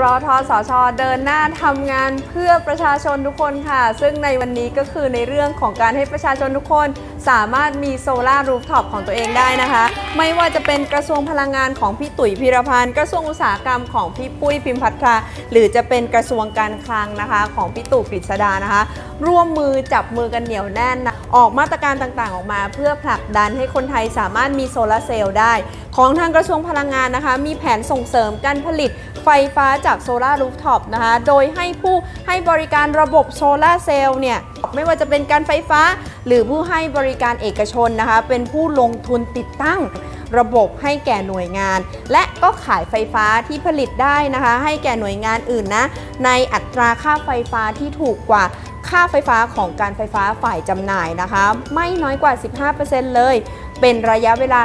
รอทอสอชอเดินหน้าทำงานเพื่อประชาชนทุกคนค่ะ ซึ่งในวันนี้ก็คือในเรื่องของการให้ประชาชนทุกคน สามารถมีโซลารูฟท็อปของตัวเองได้นะคะ ไม่ว่าจะเป็นกระทรวงพลังงานของพี่ตุ๋ยพิรพันธ์กระทรวงอุตสาหกรรมของพี่ปุ้ยพิมพัทราหรือจะเป็นกระทรวงการคลังนะคะ ของพี่ตู่กฤษดานะคะ ร่วมมือจับมือกันเหนียวแน่นนะออกมาตรการต่างๆ ออกมา เพื่อผลักดันให้คนไทยสามารถมีโซลาร์เซลล์ได้ ของทางกระทรวงพลังงานนะคะ มีแผนส่งเสริมการผลิตไฟฟ้าจากโซลาร์รูฟท็อปนะคะ โดยให้ผู้ให้บริการระบบโซลาร์เซลล์เนี่ย ไม่ว่าจะเป็นการไฟฟ้า หรือผู้ให้บริการเอกชนนะคะ เป็นผู้ลงทุนติดตั้งระบบให้แก่หน่วยงาน และก็ขายไฟฟ้าที่ผลิตได้นะคะ ให้แก่หน่วยงานอื่นนะ ในอัตราค่าไฟฟ้าที่ถูกกว่าค่าไฟฟ้าของการไฟฟ้าฝ่ายจำหน่ายนะคะ ไม่น้อยกว่า 15%เลย เป็นระยะเวลา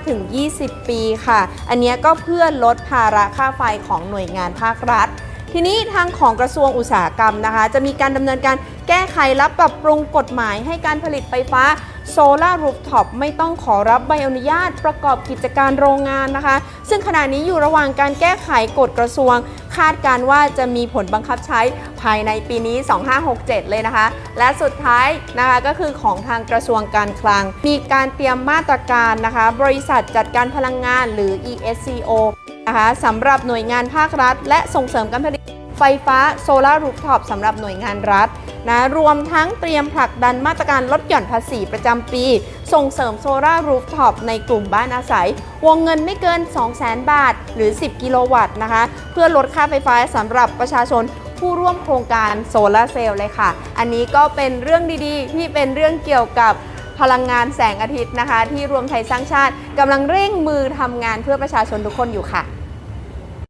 15-20 ปีค่ะ อันนี้ก็เพื่อลดภาระค่าไฟของหน่วยงานภาครัฐ ทีนี้ทางของกระทรวงอุตสาหกรรมนะคะ จะมีการดำเนินการแก้ไขและปรับปรุงกฎหมายให้การผลิตไฟฟ้าโซลารูฟท็อปไม่ต้องขอรับใบอนุญาตประกอบกิจการโรงงานนะคะ ซึ่งขณะนี้อยู่ระหว่างการแก้ไขกฎกระทรวง คาดการว่าจะมีผลบังคับใช้ภายในปีนี้ 2567 เลยนะคะ และสุดท้ายนะคะก็คือของทางกระทรวงการคลัง มีการเตรียมมาตรการนะคะ บริษัทจัดการพลังงานหรือ ESCO นะคะสำหรับหน่วยงานภาครัฐ และส่งเสริมการผลิต ไฟฟ้าโซลารูฟท็อปสำหรับหน่วยงานรัฐนะรวมทั้งเตรียมผลักดันมาตรการลดหย่อนภาษีประจำปี ส่งเสริมโซลารูฟท็อปในกลุ่มบ้านอาศัย วงเงินไม่เกิน 200,000 บาท หรือ 10 กิโลวัตต์นะคะ เพื่อลดค่าไฟฟ้าสำหรับประชาชนผู้ร่วมโครงการโซลาเซลล์เลยค่ะ อันนี้ก็เป็นเรื่องดีๆ ที่เป็นเรื่องเกี่ยวกับพลังงานแสงอาทิตย์นะคะ ที่รวมไทยสร้างชาติกำลังเร่งมือทำงานเพื่อประชาชนทุกคนอยู่ค่ะ